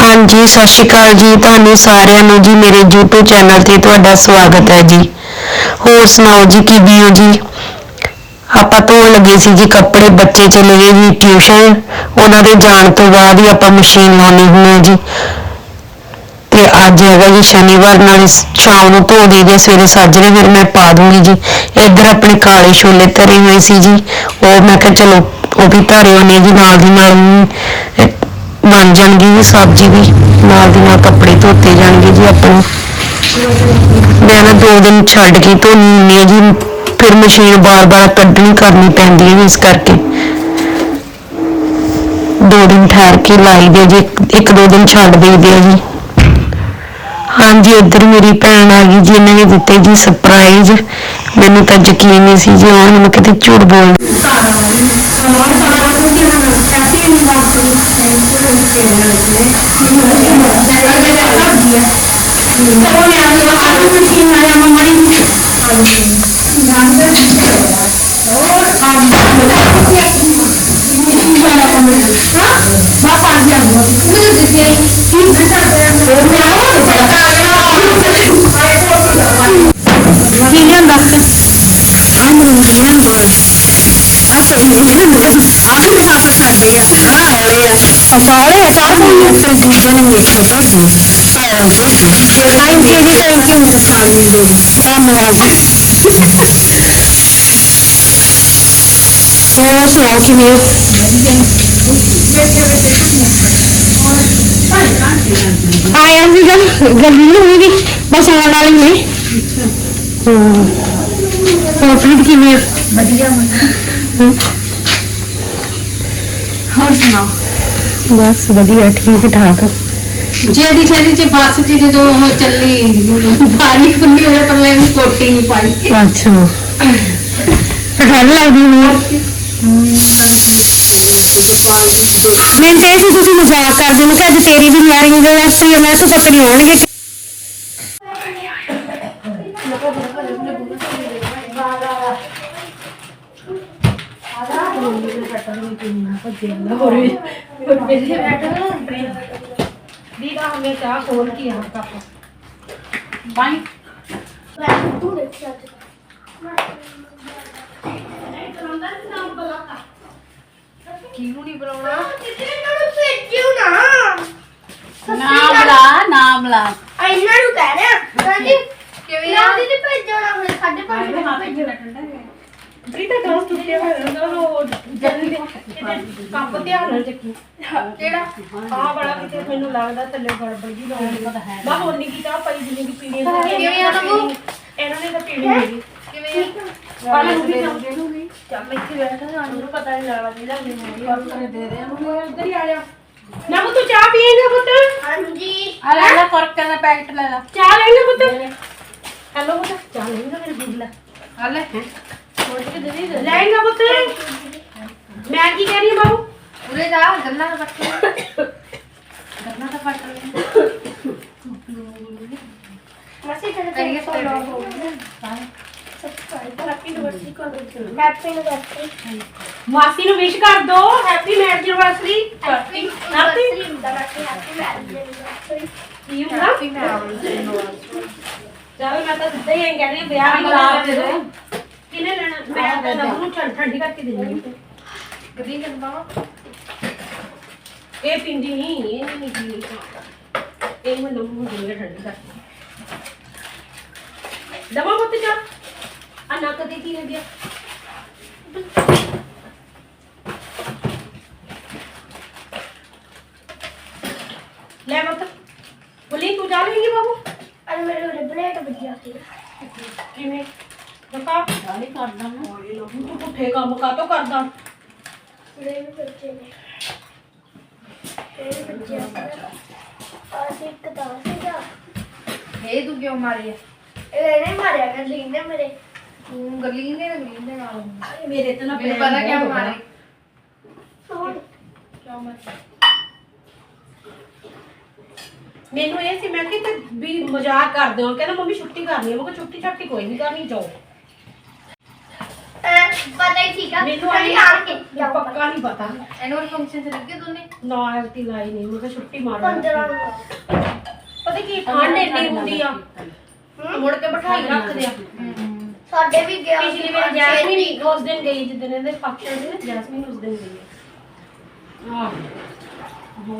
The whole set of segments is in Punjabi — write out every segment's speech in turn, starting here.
ਹਾਂਜੀ, ਸਤਿ ਸ਼੍ਰੀ ਅਕਾਲ ਜੀ। ਤੁਹਾਨੂੰ ਸਾਰਿਆਂ ਨੂੰ ਜੀ, ਮੇਰੇ YouTube ਚੈਨਲ ਤੇ ਤੁਹਾਡਾ ਸਵਾਗਤ ਹੈ ਜੀ। ਹੋਰ ਸੁਣਾਓ ਜੀ, ਕਿਵੇਂ ਹੋ ਜੀ? ਆਪਾਂ ਧੋਣ ਲੱਗੇ ਸੀ ਜੀ ਕੱਪੜੇ, ਬੱਚੇ ਚਲੇ ਗਏ ਜੀ ਟਿਊਸ਼ਨ ਉਹਨਾਂ ਦੇ ਜਾਣ ਤੋਂ ਬਾਅਦ ਹੀ ਆਪਾਂ ਮਸ਼ੀਨ ਲਾਉਣੀ ਹੁੰਦੀ ਹੈ ਜੀ। ਤੇ ਅੱਜ ਹੈਗਾ ਜੀ ਸ਼ਨੀਵਾਰ, ਨਾਲ ਸ਼ਾਮ ਨੂੰ ਧੋ ਦੇਈਦੇ, ਸਵੇਰੇ ਸਾਜਰੇ ਫਿਰ ਮੈਂ ਪਾ ਦੂੰਗੀ ਜੀ। ਇੱਧਰ ਆਪਣੇ ਕਾਲੇ ਛੋਲੇ ਧਰੇ ਹੋਏ ਸੀ ਜੀ। ਉਹ ਮੈਂ ਕਿਹਾ ਚਲੋ, ਉਹ ਵੀ ਧਰੇ ਹੋਣੇ ਜੀ ਨਾਲ ਦੀ ਨਾਲ। ਬਣ ਜਾਣਗੀ ਜੀ, ਸਬਜ਼ੀ ਵੀ। ਨਾਲ ਦੀ ਨਾਲ ਕੱਪੜੇ ਧੋਤੇ ਜਾਣਗੇ ਜੀ ਆਪਣੇ। ਮੈਂ ਨਾ ਦੋ ਦਿਨ ਛੱਡ ਕੇ ਧੋਣੀ ਹੁੰਦੀ ਹੈ ਜੀ। ਫਿਰ ਮਸ਼ੀਨ ਬਾਰ-ਬਾਰ ਕੱਢਣੀ ਕਰਨੀ ਪੈਂਦੀ ਹੈ ਜੀ ਇਸ ਕਰਕੇ। ਦੋ ਦਿਨ ਠਹਿਰ ਕੇ ਲਾਈ ਦੇ ਜੀ, ਇੱਕ- ਦੋ ਦਿਨ ਛੱਡ ਦੇਈਦੇ ਆ ਜੀ। ਹਾਂਜੀ ਇੱਧਰ ਮੇਰੀ ਭੈਣ ਆ ਗਈ ਜੀ, ਇਹਨਾਂ ਨੇ ਦਿੱਤੇ ਜੀ ਸਰਪ੍ਰਾਈਜ਼ ਮੈਨੂੰ ਤਾਂ ਯਕੀਨ ਨਹੀਂ ਸੀ ਜੀ ਉਹਨਾਂ ਨੂੰ ਕਿਤੇ ਝੂਠ ਬੋਲ। Semuanya kalau Cina yang mengalir. Cina Oh, Cina yang. ਹੋਰ ਸੁਣਾਓ ਕਿਵੇਂ ਹੋ? ਆਇਆ ਵੀ ਗੱਲ ਗੱਲੀ ਨਹੀਂ ਹੋਈ ਬਸ ਆਉਣ ਵਾਲੀ ਨੇ ਹਾਂ ਹੋਰ ਪ੍ਰੀਤ ਕਿਵੇਂ ਵਧੀਆ ਹੋਰ ਸੁਣਾਓ ਬਸ ਵਧੀਆ ਠੀਕ ਠਾਕ ਜਿਹੜੀ ਜਿਹੜੀ ਚ ਬੱਸ ਚ ਜਦੋਂ ਉਹ ਚੱਲੀ ਬਾਰੀ ਖੁੱਲੀ ਹੋਇਆ ਪਰ ਮੈਂ ਕੋਟੀ ਨਹੀਂ ਪਾਈ। ਅੱਛਾ। ਠੰਡ ਲੱਗਦੀ ਹੋਣੀ। ਮੈਂ ਚਾਹੀ ਸੀ ਤੁਸੀਂ ਮਜ਼ਾਕ ਕਰਦੇ ਮੈਂ ਕਿਹਾ ਅੱਜ ਤੇਰੀ ਵੀ ਮੈਰਿਜ ਐਨਵਰਸਰੀ ਹੈ ਮੈਂ ਕਿਹਾ ਪਤਾ ਨਹੀਂ ਹੋਣਗੇ। ਦੀਦਾ ਹਮੇ ਚਾਹ ਖੋਲ ਕੇ ਆ ਕੱਪ। ਬਾਈ। ਕਿਹਨੂੰ ਨਹੀਂ ਬੁਲਾਉਣਾ? ਨਾਮ ਲਾ ਨਾਮ ਲਾ ਇਹਨਾਂ ਨੂੰ ਕਹਿ ਰਿਹਾ। ਕਹਿੰਦੀ ਕਿਵੇਂ ਆ? ਦੀਦੀ ਭੇਜੋ ਨਾ ਹੁਣ 5:30 ਭੇਜੋ ਪ੍ਰੀਤਾ ਦੋਸਤ ਉੱਤੇ ਹੋਇਆ ਉਹ ਜਲਦੀ ਦੇ ਕੱਪ ਧਿਆਨ ਨਾਲ ਚੱਕੀ ਕਿਹੜਾ? ਆ ਬੜਾ ਕਿਤੇ ਮੈਨੂੰ ਲੱਗਦਾ ਥੱਲੇ ਗੜਬੜ ਜੀ ਲਾਉਣੀ ਪਤਾ ਹੈ ਬਾ ਹੋਰ ਨਹੀਂ ਕੀ ਚਾਹ ਪਈ ਜਿੰਨੀ ਕੀ ਪੀਣੀ ਹੈ ਕਿਵੇਂ ਆ ਨਮੂ? ਇਹਨਾਂ ਨੇ ਤਾਂ ਪੀਣੀ ਹੈਗੀ। ਕਿਵੇਂ ਪਾਣੀ ਨੂੰ ਵੀ ਚੱਲ ਇੱਥੇ ਬੈਠਾ ਸਾਨੂੰ ਪਤਾ ਨਹੀਂ ਲੱਗਦਾ ਲੱਗਦੀ ਹੋਣੀ ਔਰ ਕਰੇ ਦੇ ਦੇ ਉਹਨੂੰ ਇੱਧਰ ਹੀ ਆ ਜਾ। ਨਾ ਤੂੰ ਚਾਹ ਪੀਏਗਾ ਪੁੱਤ। ਹਾਂਜੀ। ਆ ਲੈ ਲੈ ਕੁਰਕਰ ਦਾ ਪੈਕਟ ਲੈ ਲੈ। ਚਾਹ ਲੈਣਾ ਪੁੱਤ। ਹੈਲੋ ਪੁੱਤ ਚਾਹ ਲੈਣਾ ਮੇਰੇ ਦੁੱਧ ਲੈ। ਆ ਲੈ। ਲੈਣਾ ਪੁੱਤ। ਮੈਂ ਕੀ ਕਹਿ ਰਹੀ ਹਾਂ ਬਾਬੂ? ਉਰੇ ਜਾ ਗੱਲਾਂ ਨਾ ਪੱਕੇ ਗੱਲਾਂ ਤਾਂ ਪੱਟ ਮਸੀ ਤੇ ਤੇ ਫੋਲੋ ਹੋ ਗਿਆ ਹੈਪੀ ਐਨਵਰਸਰੀ ਹੈਪੀ ਐਨਵਰਸਰੀ ਮਾਸੀ ਨੂੰ ਵਿਸ਼ ਕਰ ਦੋ। Happy marriage anniversary happy happy happy marriage anniversary ਕੀ ਹੁੰਦਾ ਚਲ ਮੈਂ ਤਾਂ ਸਿੱਧਾ ਹੀ ਐਂ ਕਹਿੰਦੀ ਹਾਂ, ਵਿਆਹ ਦੀ ਗਲਾਬ ਦੇ ਦੋ ਕਿਨੇ ਲੈਣਾ? ਮੈਂ ਤਾਂ ਨੂੰ ਠੰਡ ਠੰਡੀ ਕਰਕੇ ਦੇ ਦਿੰਦੀ ਗਦੀ ਕਰਦਾ ਇਹ ਪਿੰਡੀ ਨਹੀਂ ਇਹ ਨਹੀਂ ਪੀਣੀ ਇਹ ਮੈਂ ਨੂੰ ਦੇਣੀ ਠੰਡੀ ਕਰਕੇ ਦਵਾ ਮਤ ਜਾ। ਆ ਨਾ ਕਦੇ ਕੀ ਲੱਗਿਆ ਲੈ ਮਤ ਬੋਲੀ ਤੂੰ ਜਾ ਲੇਂਗੀ ਬਾਬੂ? ਅਰੇ ਮੇਰੇ ਉਰੇ ਬਲੇਟ ਵੱਜਿਆ ਸੀ ਕਿਵੇਂ? ਦੱਸਾ ਨਹੀਂ ਕਰਦਾ ਨਾ ਓਏ ਲੋਕ ਤੂੰ ਪੁੱਠੇ ਕੰਮ ਕਾਤੋਂ ਕਰਦਾ ਮੇਰੇ ਵੀ ਬੱਚੇ ਨੇ ਇਹ ਬੱਚੇ ਅਸੀਂ ਇੱਕ ਤਾਂ ਸੀਗਾ ਇਹ ਤੂੰ ਕਿਉਂ ਮਾਰੀ ਆ ਇਹ ਨਹੀਂ ਮਾਰਿਆ ਕਰ ਲਿੰਦੇ ਮੇਰੇ ਤੂੰ ਗਰਲੀਨ ਦੇ ਗਰਲੀਨ ਦੇ ਨਾਲ ਮੇਰੇ ਤੇ ਨਾ ਮੈਨੂੰ ਪਤਾ ਕਿਉਂ ਮਾਰੀ ਹੁਣ ਮੈਨੂੰ ਇਹ ਸੀ ਮੈਂ ਕਿ ਤੇ ਵੀ ਮਜ਼ਾਕ ਕਰਦੇ ਹੋ ਕਹਿੰਦਾ ਮੰਮੀ ਛੁੱਟੀ ਕਰਨੀ ਹੈ ਮੈਂ ਕਿਹਾ ਛੁੱਟੀ ਛਾਟੀ ਕੋਈ ਨਹੀਂ ਕਰਨੀ ਜਾਓ ਐ ਪਤਾ ਹੀ ਸੀਗਾ ਮੈਨੂੰ ਕਦੀ ਆਈ ਆਣ ਕੇ ਪੱਕਾ ਨਹੀਂ ਪਤਾ। ਐਨੂਅਲ ਫੰਕਸ਼ਨ ਤੇ ਲੱਗੇ ਦੋਨੇ। ਨਾ ਐਕਟੀ ਲਾਈ ਨਹੀਂ ਮੈਂ ਕਿਹਾ ਛੁੱਟੀ ਮਾਰ 15 ਨੂੰ ਪਤਾ ਕੀ ਠੰਡ ਇੰਨੀ ਹੁੰਦੀ ਆ। ਮੁੜ ਕੇ ਬਿਠਾਈ ਰੱਖਦੇ ਆ ਸਾਡੇ ਵੀ ਗਿਆ ਪਿਛਲੀ ਵਾਰ ਜੈਸਮੀਨ ਉਸ ਦਿਨ ਗਈ ਜਿੱਦਣ ਇਹਦੇ ਫੰਕਸ਼ਨ ਸੀ ਜੈਸਮੀਨ ਉਸ ਦਿਨ ਗਈ। ਆ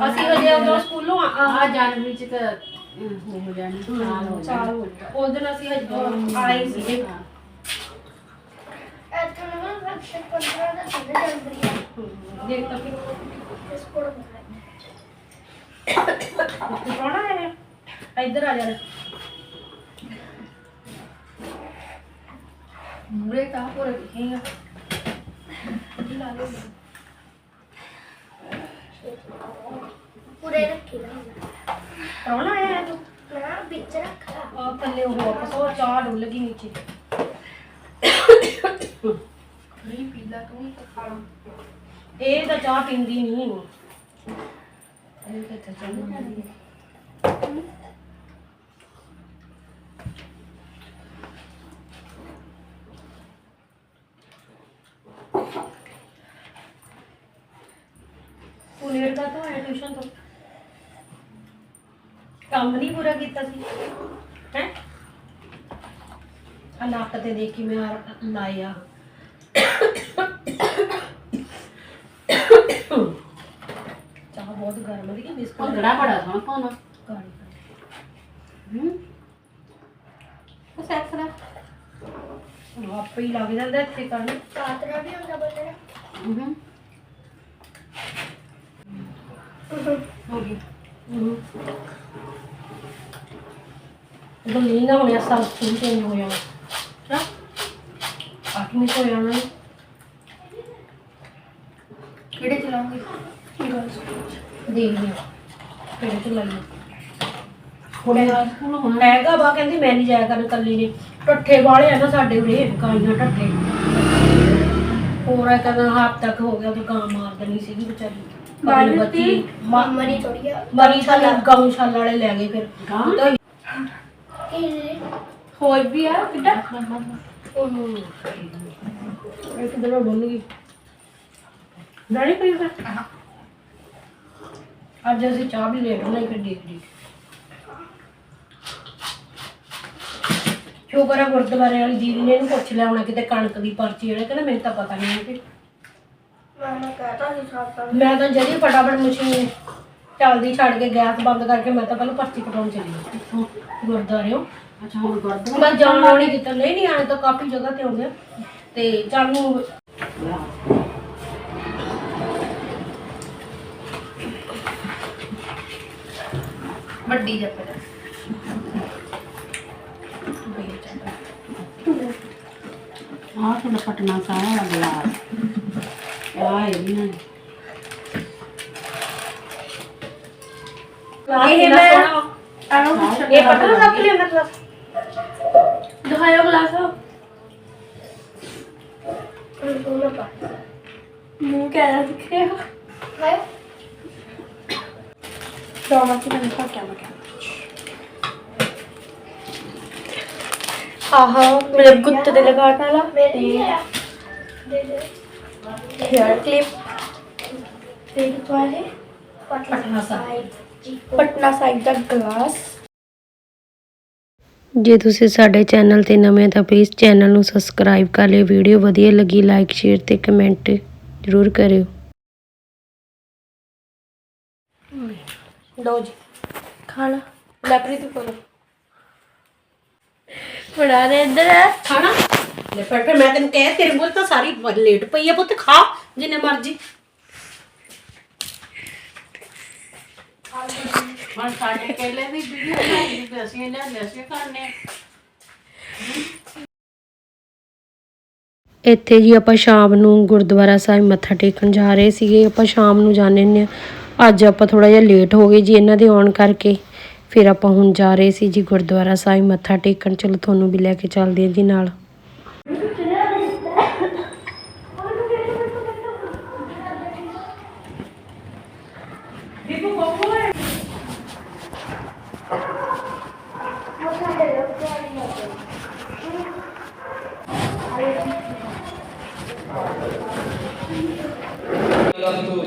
ਅਸੀਂ ਹਜੇ ਉਦੋਂ ਸਕੂਲੋਂ ਆ- ਆ ਆ ਜਨਵਰੀ ਚ ਤਾਂ ਹੋ ਜਾਣੀ ਸਾਲ ਹੋ ਗਿਆ ਉਸ ਦਿਨ ਅਸੀਂ ਹਜੇ ਆਏ ਸੀਗੇ। ਐਥਨਲ ਫੰਕਸ਼ਨ 15 ਦਾ ਸਾਡੇ ਜਨਵਰੀ ਆ ਦੇਖ ਤਾਂ ਫਿਰ ਇਸ ਕੋਲ ਕੌਣ ਆਇਆ ਇੱਧਰ ਆ ਜਾ ਮੂਰੇ ਤਾਂ ਪੂਰੇ ਦਿਖੇਗਾ ਪੂਰੇ ਰੱਖੀ ਨਾ ਕੌਣ ਆਇਆ ਤੂੰ ਨਾ ਵਿੱਚ ਰੱਖ ਆ ਥੱਲੇ ਉਹ ਆਪਸ ਉਹ ਚਾਹ ਡੁੱਲ ਗਈ ਨੀਚੇ ਨਹੀਂ ਪੀਲਾ ਤੂੰ ਹੀ ਤਾਂ ਖਾ ਲਾ ਇਹ ਤਾਂ ਚਾਹ ਪੀਂਦੀ ਨਹੀਂ ਇਹ ਤਾਂ ਤੂੰ ਲੇਟ ਦਾ ਤਾਂ ਆਇਆ ਟਿਊਸ਼ਨ ਤੋਂ। ਕੰਮ ਨਹੀਂ ਪੂਰਾ ਕੀਤਾ ਸੀ। ਹੈ? ਲੱਕ ਤੇ ਦੇਖ ਮੈਂ ਲਾਇਆ। ਬਹੁਤ ਗਰਮ ਹੈ ਕਿ ਬਿਸਕੁਟ ਭੰਗੜਾ ਬੜਾ ਸੋਹਣਾ ਪਾਉਣਾ ਕਾਲੀ ਹੂੰ। ਉਹ ਸੈਕਸ ਦਾ ਆਪੇ ਹੀ ਲੱਗ ਜਾਂਦਾ ਇੱਥੇ ਕਰਨ। ਕਾਤਰਾ ਵੀ ਹੁੰਦਾ ਬੰਦੇ ਹੂੰ। ਹੋ ਗਈ। ਗੱਲੀ ਨਾ ਹੋਣਿਆ ਸਾਲ ਸਕੂਲ ਚੇਂਜ ਹੋ। ਜਾਣਾ ਹਾਂ ਆਠਵੀਂ ਤੋਂ ਜਾਣਾ ਕਿਹੜੇ ਚਲਾਉਂਗੇ? ਦੇਖਦੇ ਹਾਂ ਕਿਹੜੇ ਚ ਲਾਈਏ? ਹੁਣ ਸਕੂਲ ਹੁਣ ਹੈਗਾ ਬਾ ਕਹਿੰਦੀ ਮੈਂ ਨਹੀਂ ਜਾਇਆ ਕਰਨ ਕੱਲੀ ਨੇ। ਟੱਠੇ ਵਾਲੇ ਆ ਨਾ ਸਾਡੇ ਉਰੇ ਗਾਈਆਂ ਟੱਠੇ ਹੋਰ ਇਹ ਕਹਿੰਦਾ ਹੱਥ ਤੱਕ ਹੋ ਗਿਆ ਤੇ ਗਾਂ ਮਾਰ ਦੇਣੀ ਸੀਗੀ ਵਿਚਾਰੀ। ਕਾਲੀ ਬੱਚੀ ਮਰੀ ਥੋੜੀ ਆ। ਮਰੀ ਤਾਂ ਗਊਸ਼ਾਲਾ ਵਾਲੇ ਲੈ ਗਏ ਫਿਰ। ਗਾਂ? ਤਾਂ ਹੋਈ ਵੀ ਆ ਕਿੱਡਾ ਇੱਕ ਦਿਨ ਡੁੱਲ ਗਈ। ਡਾੜੀ ਪਈ ਫਿਰ? ਅੱਜ ਅਸੀਂ ਚਾਹ ਵੀ ਲੇਟ ਬਣਾਈ ਫਿਰ ਦੇਖ ਲਈ। ਸ਼ੁਕਰ ਆ ਗੁਰਦੁਆਰੇ ਵਾਲੀ ਦੀਦੀ ਨੇ ਇਹਨੂੰ ਪੁੱਛ ਲਿਆ ਹੋਣਾ ਕਿਤੇ ਕਣਕ ਦੀ ਪਰਚੀ ਜਿਹੜੇ ਕਹਿੰਦਾ ਮੈਨੂੰ ਤਾਂ ਪਤਾ ਨਹੀਂ ਕਿ ਮੈਂ ਕਹਤਾ ਸੀ ਸਾਤਾ ਮੈਂ ਤਾਂ ਜਦੀ ਫਟਾਫਟ ਮਸ਼ੀਨ ਚੱਲਦੀ ਛੱਡ ਕੇ ਗੈਸ ਬੰਦ ਕਰਕੇ ਮੈਂ ਤਾਂ ਪਹਿਲਾਂ ਪਰਚੀ ਕਟਾਉਣ ਚਲੀ ਗਈ ਇੱਥੋਂ ਗੁਰਦੁਆਰਿਓਂ ਅੱਛਾ ਹੁਣ ਗੁਰਦੁਆਰਾ ਮੈਂ ਜਾਣਾ ਨਹੀਂ ਕੀਤਾ। ਨਹੀਂ ਨਹੀਂ ਆਣੇ ਤਾਂ ਕਾਫੀ ਜਗ੍ਹਾ ਤੇ ਆਉਂਦੇ ਆ। ਤੇ ਚੱਲ ਨੂੰ ਵੱਡੀ ਜੱਪੇ ਆ ਤੁਹਾਡਾ ਪਟਨਾ ਸਾਰਾ ਵਾਲਾ ਗਲਾਸ ਆ ਇਹ ਨਾ ਇਹ ਮੈਂ ਇਹ ਪਤਾ ਨਾ ਸਭ ਲਿਆਂਦਾ ਕਲਾਸ ਦਿਖਾਇਓ ਗਲਾਸ ਮੂੰਹ ਕਹਿ Provatela mi facciamo cambiarci. ਆਹ ਮਤਲਬ ਗੁੱਤ ਦੇ ਲਗਾਉਣ ਵਾਲਾ ਤੇ ਹੇਅਰ ਕਲਿੱਪ ਜੇ ਤੁਸੀਂ ਸਾਡੇ ਚੈਨਲ ਤੇ ਨਵੇਂ ਤਾਂ ਪਲੀਜ਼ ਚੈਨਲ ਨੂੰ ਸਬਸਕ੍ਰਾਈਬ ਕਰ ਲਿਓ। ਵੀਡੀਓ ਵਧੀਆ ਲੱਗੀ ਲਾਈਕ ਸ਼ੇਅਰ ਤੇ ਕਮੈਂਟ ਜ਼ਰੂਰ ਕਰਿਓ। ਲਓ ਜੀ ਖਾਣਾ ਲੈਪਰੀ ਤੂੰ ਕੋਲ ਬੜਾ ਦੇ ਇੱਧਰ। ਖਾਣਾ? ਲੈ ਫਿਰ ਫਿਰ ਮੈਂ ਤੈਨੂੰ ਕਹਿ ਤੇਰੇ 'ਚ ਤਾਂ ਸਾਰੀ ਲੇਟ ਪਈ ਆ ਪੁੱਤ ਖਾ ਜਿੰਨੇ ਮਰਜ਼ੀ। ਹੁਣ ਸਾਡੇ ਪਹਿਲੇ ਵੀ ਵੀਡੀਓ ਬਣਾਈ ਤੇ ਅਸੀਂ ਇਹਨਾਂ ਨੇ ਅਸੀਂ ਕਰਨੇ ਇੱਥੇ ਜੀ ਆਪਾਂ ਸ਼ਾਮ ਨੂੰ ਗੁਰਦੁਆਰਾ ਸਾਹਿਬ ਮੱਥਾ ਟੇਕਣ ਜਾ ਰਹੇ ਸੀਗੇ ਆਪਾਂ ਸ਼ਾਮ ਨੂੰ ਜਾਂਦੇ ਹੁੰਦੇ ਹਾਂ। ਅੱਜ ਆਪਾਂ ਥੋੜਾ ਜਿਹਾ ਲੇਟ ਹੋ ਗਏ ਜੀ, ਇਹਨਾਂ ਦੇ ਆਉਣ ਕਰਕੇ। ਫਿਰ ਆਪਾਂ ਹੁਣ ਜਾ ਰਹੇ ਸੀ ਜੀ ਗੁਰਦੁਆਰਾ ਸਾਹਿਬ, ਮੱਥਾ ਟੇਕਣ। ਚਲੋ ਤੁਹਾਨੂੰ ਵੀ ਲੈ ਕੇ ਚੱਲਦੇ ਆ ਜੀ ਨਾਲ।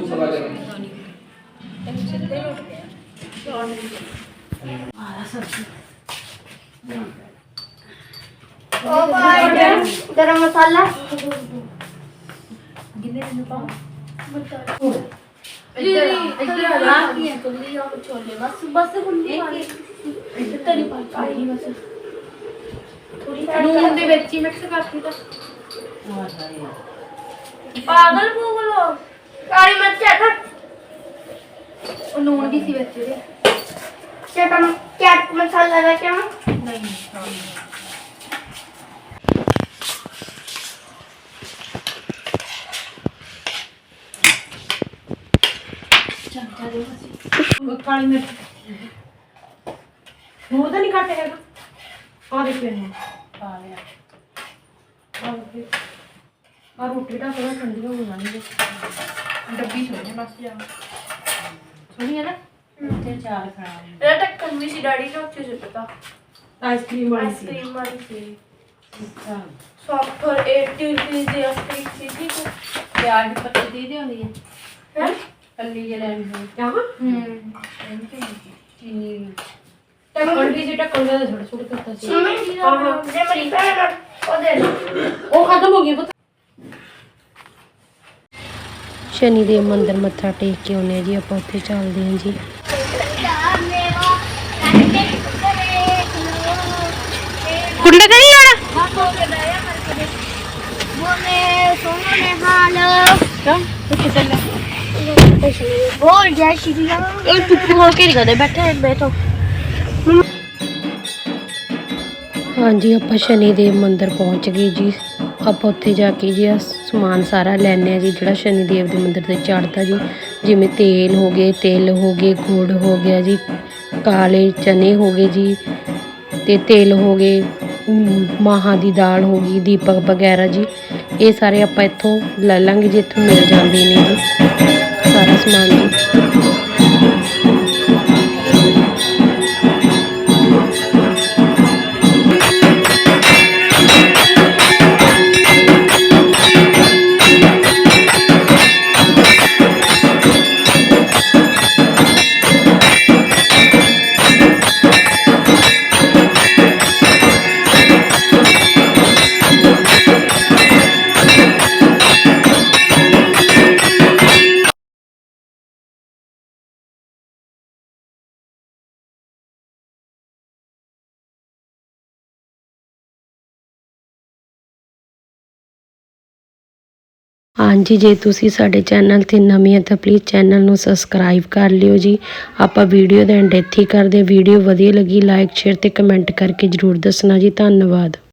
Gracias. ਉਹ ਭਾਈ ਗਰਮ ਮਸਾਲਾ ਇੱਧਰ ਇੱਧਰ ਆ ਜਾ ਛੋਲੇ ਬਸ ਬਸ ਹੁੰਦੀ ਤੇਰੀ ਪਾਈ ਬਸ ਨੂਨ ਦੇ ਵਿੱਚ ਹੀ ਮਿਕਸ ਕਰਤੀ ਤਾਂ ਪਾਗਲ ਪੂਗਲੋ ਕਾਲੀ ਮਿਰਚ ਹੈ ਉਹ ਨੂਨ ਵੀ ਸੀ ਵਿੱਚ। ਇਹਦੇ ਚਟਮ ਚਾਟ ਮਸਾਲਾ ਦਾ ਕਿਉਂ ਉਹ ਕਾਲੀ ਮਿਰਚ ਹੋਰ ਤਾਂ ਨਹੀਂ ਘੱਟ ਹੈਗਾ ਆ ਦੇਖ ਲੈਣੇ ਪਾ ਲਿਆ ਆ ਰੋਟੀ ਦਾ ਥੋੜਾ ਠੰਡੀ ਹੋ ਜਾਣੀ ਡੱਬੀ ਸੋਹਣੀ ਬਸ ਜਾ ਸੁਣੀ ਹੈ ਨਾ ਤੇ ਚਾਰ ਖਰਾਬ ਇਹਦਾ ਢੱਕਣ ਵੀ ਸੀ ਡੈਡੀ ਨੇ ਉੱਥੇ ਸੁੱਟਤਾ। ਆਈਸਕ੍ਰੀਮ ਵਾਲੀ ਸੀ। ਆਈਸਕ੍ਰੀਮ ਵਾਲੀ ਸੀ। ਅੱਛਾ। ਸੌਫਟ ਫॉर 80 ਰੁਪਏ ਦੀ ਆਈਸਕ੍ਰੀਮ ਸੀ ਜੀ। ਕੋ ਪਿਆਜ਼ ਦੀ ਪੱਤੀ ਦੇ ਦੇ ਹੁੰਦੀ ਹੈ? ਹੈ? ਕੱਲੀ ਜਿਹੀ ਲੈਣੀ ਹੋਈ ਕਿਆ ਹੂੰ। ਚੀਨੀ ਢੱਕਣ ਵੀ ਸੀ ਢੱਕਣ ਦਾ ਥੋੜਾ ਸੁੱਟ ਦਿੱਤਾ ਸੀ। ਹਾਂ ਹਾਂ। ਜੇ ਮੇਰੀ ਭੈਣ ਆ, ਉਹ ਦੇ ਦੇ। ਉਹ ਖਤਮ ਹੋ ਗਈ ਪੁੱਤ। ਸ਼ਨੀ ਦੇਵ ਮੰਦਿਰ ਮੱਥਾ ਟੇਕ ਕੇ ਆਉਂਦੇ ਹਾਂ ਜੀ ਆਪਾਂ ਉੱਥੇ ਚੱਲਦੇ ਹਾਂ ਜੀ। ਕੁੰਡਾ ਤਾਂ ਨਹੀਂ ਇਹ ਚੁੱਪ ਹੋ? ਕੇ ਕਦੇ ਬੈਠੇ ਬੈਠੋ ਹਾਂਜੀ ਆਪਾਂ ਸ਼ਨੀ ਦੇਵ ਮੰਦਿਰ ਪਹੁੰਚ ਗਏ ਜੀ। ਆਪਾਂ ਉੱਥੇ ਜਾ ਕੇ ਜੀ ਆਹ ਸਮਾਨ ਸਾਰਾ ਲੈਣੇ ਆ ਜੀ ਜਿਹੜਾ ਸ਼ਨੀ ਦੇਵ ਦੇ ਮੰਦਿਰ ਤੇ ਚੜਦਾ ਜੀ। ਜਿਵੇਂ ਤੇਲ ਹੋ ਗਏ ਤਿਲ ਹੋ ਗਏ ਗੁੜ ਹੋ ਗਿਆ ਜੀ ਕਾਲੇ ਚਨੇ ਹੋ ਗਏ ਜੀ ਤੇ ਤਿਲ ਹੋ ਗਏ। ਮਾਹਾਂ ਦੀ ਦਾਲ ਹੋ ਗਈ, ਦੀਪਕ ਵਗੈਰਾ ਜੀ। ਇਹ ਸਾਰੇ ਆਪਾਂ ਇੱਥੋਂ ਲੈ ਲਾਂਗੇ ਜੇ, ਇੱਥੋਂ ਮਿਲ ਜਾਂਦੇ ਨੇ ਜੀ। ਸਾਰਾ ਸਮਾਨ ਜੀ। ਹਾਂਜੀ, ਜੇ ਤੁਸੀਂ ਸਾਡੇ ਚੈਨਲ ਤੇ ਨਵੇਂ ਹੋ ਤਾਂ ਪਲੀਜ਼ ਚੈਨਲ ਨੂੰ ਸਬਸਕ੍ਰਾਈਬ ਕਰ ਲਿਓ ਜੀ। ਆਪਾਂ ਵੀਡੀਓ ਦਾ ਐਂਡ ਇੱਥੇ ਹੀ ਕਰਦੇ ਵੀਡੀਓ ਵਧੀਆ ਲੱਗੀ ਲਾਈਕ ਸ਼ੇਅਰ ਤੇ ਕਮੈਂਟ ਕਰਕੇ ਜਰੂਰ ਦੱਸਣਾ ਜੀ। ਧੰਨਵਾਦ।